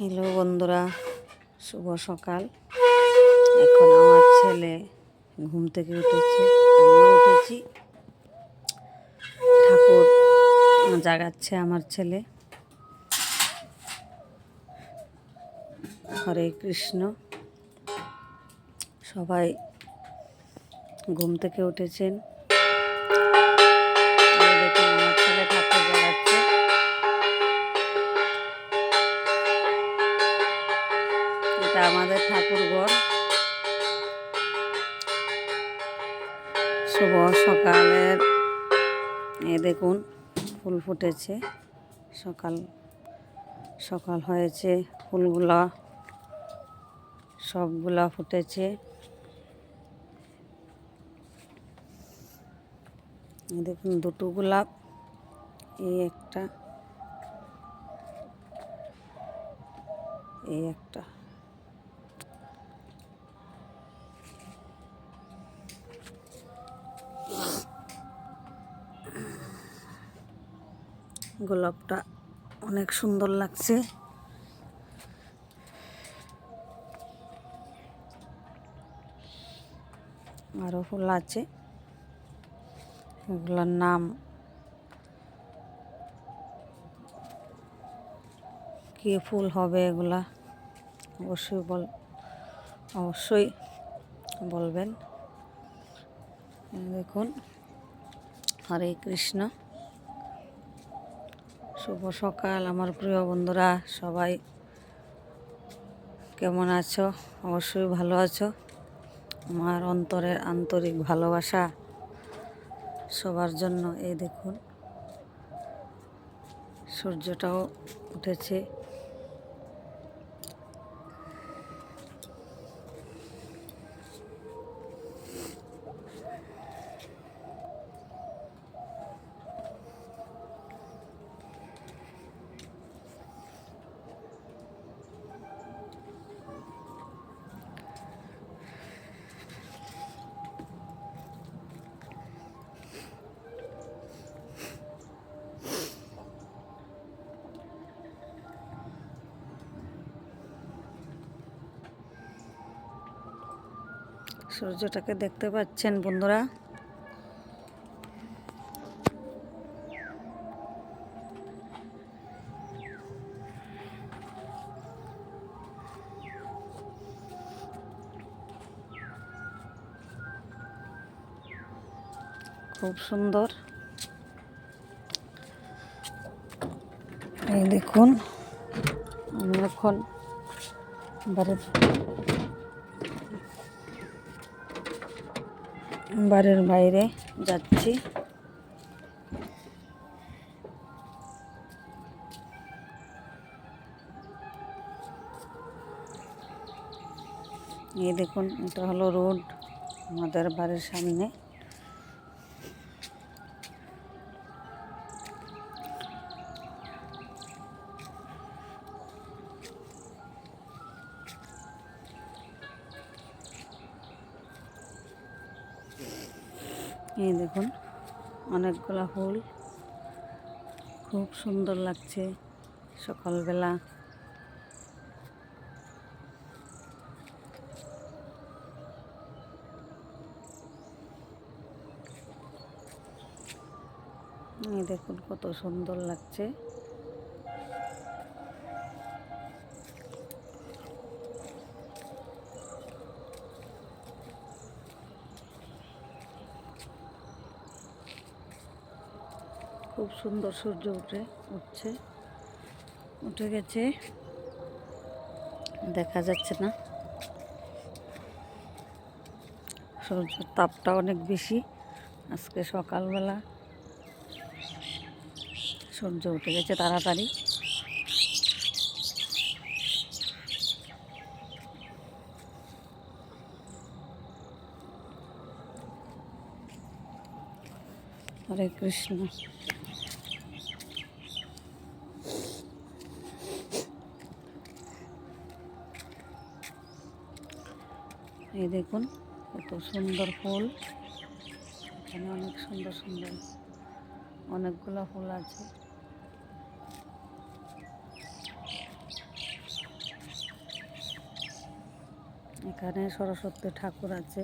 Hello বন্ধুরা, শুভ সকাল। এখন আমার ছেলে ঘুম থেকে উঠেছে, আমিও উঠেছি। ঠাকুর জাগাচ্ছে আমার ছেলে। হরে কৃষ্ণ। সবাই ঘুম থেকে উঠেছেন। এটা আমাদের ঠাকুর ঘর। শুভ সকালের এ দেখুন, ফুল ফুটেছে। সকাল সকাল হয়েছে, ফুলগুলা, সবগুলা ফুটেছে। দেখুন দুটো গোলাপ এই একটা এই একটা। গোলাপটা অনেক সুন্দর লাগছে। আরও ফুল আছে। এগুলোর নাম কি ফুল হবে এগুলা অবশ্যই বল, অবশ্যই বলবেন। দেখুন, হরে কৃষ্ণ। শুভ সকাল, আমার প্রিয় বন্ধুরা, সবাই কেমন আছো? অবশ্যই ভালো আছো। আমার অন্তরের আন্তরিক ভালোবাসা সবার জন্য। এই দেখুন, সূর্যটাও উঠেছে। সূর্যটাকে দেখতে পাচ্ছেন বন্ধুরা। খুব সুন্দর। এই দেখুন আমি এখন বাড়ির বাড়ির বাইরে যাচ্ছি। এই দেখুন এটা হলো রোড আমাদের বাড়ির সামনে। এই দেখুন অনেকগুলো ফুল। খুব সুন্দর লাগছে সকালবেলা। দেখুন কত সুন্দর লাগছে। খুব সুন্দর সূর্য উঠে, উঠছে। উঠে গেছে। দেখা যাচ্ছে না। সূর্যের তাপটা অনেক বেশি। আজকে সকালবেলা সূর্য উঠে গেছে তাড়াতাড়ি। হরে কৃষ্ণ। এ দেখুন, কত সুন্দর ফুল। এখানে অনেক সুন্দর সুন্দর অনেকগুলো ফুল আছে। এখানে সরস্বতী ঠাকুর আছে।